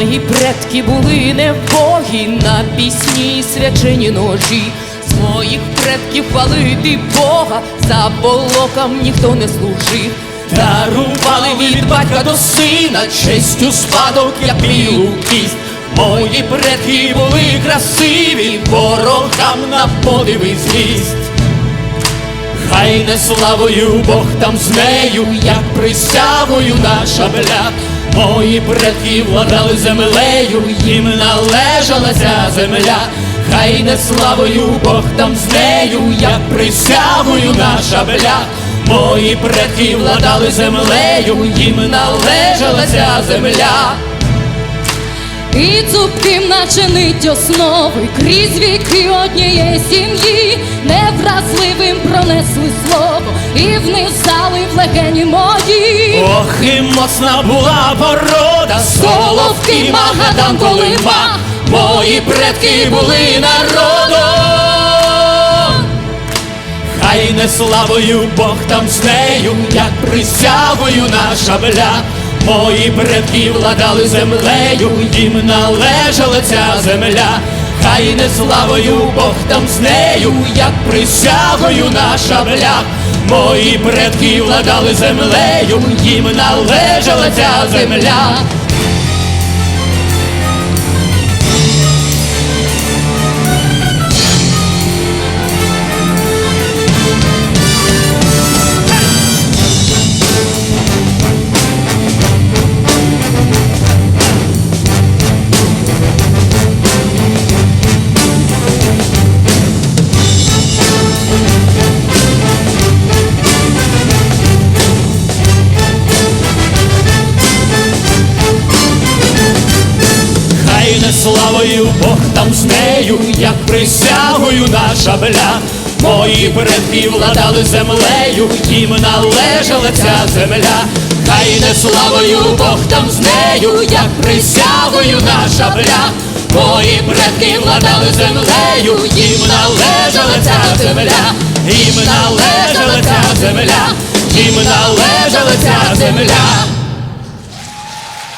Мої предки були невбогі на пісні свячені ножі. З моїх предків хвалити Бога, за болоком ніхто не служив. Дарували від батька до сина, честю спадок, як білу кість. Мої предки були красиві, ворогам на подиви злість. Хай не славою Бог там з нею, як присягою на шаблях. Мої предки владали землею, їм належала ця земля. Хай не славою Бог там з нею, як присягою на шаблях. Мої предки владали землею, їм належала ця земля. І цупким наче нить основи крізь віки однієї сім'ї, невразливим пронесли слово і внизали в легені мої. Ох, і моцна була порода, Соловки, Магадан, Колима, мої предки були народом. Хай не славою Бог там з нею, як присягою на шаблях. Мої предки владали землею, їм належала ця земля. Хай не славою Бог там з нею, як присягою на шаблях. Мої предки владали землею, їм належала ця земля. Славою Бог там з нею, як присягою на шаблях. Мої предки владали землею, їм належала ця земля. Хай не славою Бог там з нею, як присягою на шаблях. Мої предки владали землею, їм належала ця земля, їм належала ця земля, їм належала ця земля.